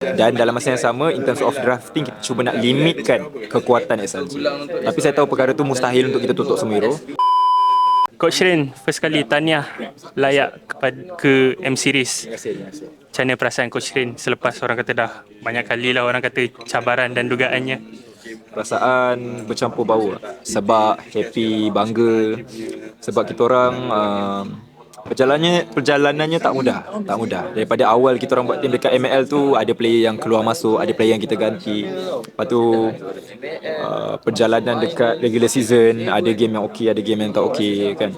Dan dalam masa yang sama, in terms of drafting, kita cuba nak limitkan kekuatan SLG. Tapi saya tahu perkara tu mustahil untuk kita tutup semua hero. Coach Rin, first kali tahniah layak kepada ke M Series. Macam mana perasaan Coach Rin selepas orang kata dah banyak kali lah orang kata cabaran dan dugaannya. Perasaan bercampur bau. Sebab happy, bangga. Sebab kita orang um, perjalanannya perjalanannya tak mudah, tak mudah. Daripada awal kita orang buat team dekat ML tu ada player yang keluar masuk, ada player yang kita ganti. Lepas tu uh, perjalanan dekat regular season, ada game yang okey, ada game yang tak okey kan.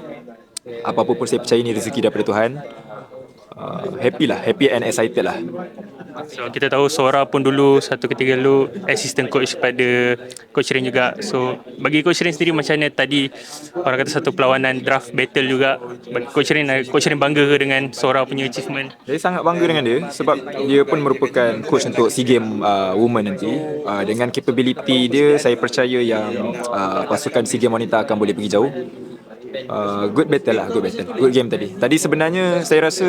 Apa-apa pun saya percaya ni rezeki daripada Tuhan. Uh, happy lah, happy and excited lah. So kita tahu Sora pun dulu satu ketika dulu assistant coach pada Coach Rin juga. So bagi Coach Rin sendiri macam mana tadi orang kata satu perlawanan draft battle juga. Bagi Coach Rin, Coach Rin bangga ke dengan Sora punya achievement? Saya sangat bangga dengan dia sebab dia pun merupakan coach untuk SEA Games uh, Women nanti. Uh, dengan capability dia, saya percaya yang uh, pasukan SEA Games wanita akan boleh pergi jauh. Uh, good battle lah, good battle. Good game tadi. Tadi sebenarnya saya rasa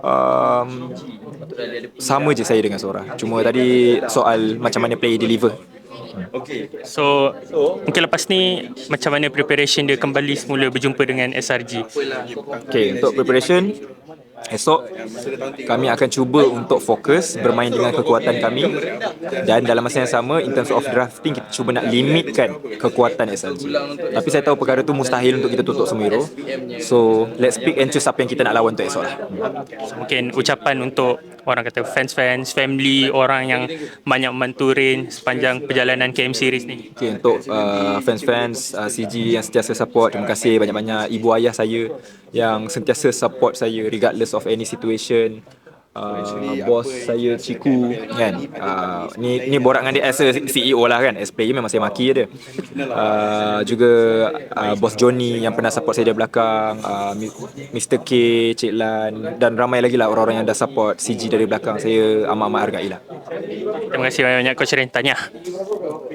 um, sama je saya dengan Sora. Cuma tadi soal macam mana play deliver. So mungkin lepas ni macam mana preparation dia kembali semula berjumpa dengan SRG? Okay, untuk preparation Esok kami akan cuba untuk fokus bermain dengan kekuatan kami dan dalam masa yang sama in terms of drafting kita cuba nak limitkan kekuatan SLG. Tapi saya tahu perkara tu mustahil untuk kita tutup semua hero. So let's pick and choose siapa yang kita nak lawan untuk esok lah. Mungkin ucapan untuk orang kata fans-fans, family, orang yang banyak membantu Rain sepanjang perjalanan KM Series ni. Okay, untuk uh, fans-fans uh, CG yang sentiasa support, terima kasih banyak-banyak ibu ayah saya yang sentiasa support saya regardless of any situation. Uh, bos saya Ciku kan uh, ni ni borak dengan dia as a CEO lah kan as player memang saya maki dia uh, juga uh, bos Johnny yang pernah support saya dari belakang uh, Mr K Cik Lan dan ramai lagi lah orang-orang yang dah support CG dari belakang saya amat-amat hargai lah Terima kasih banyak-banyak Coach Rin. Tanya.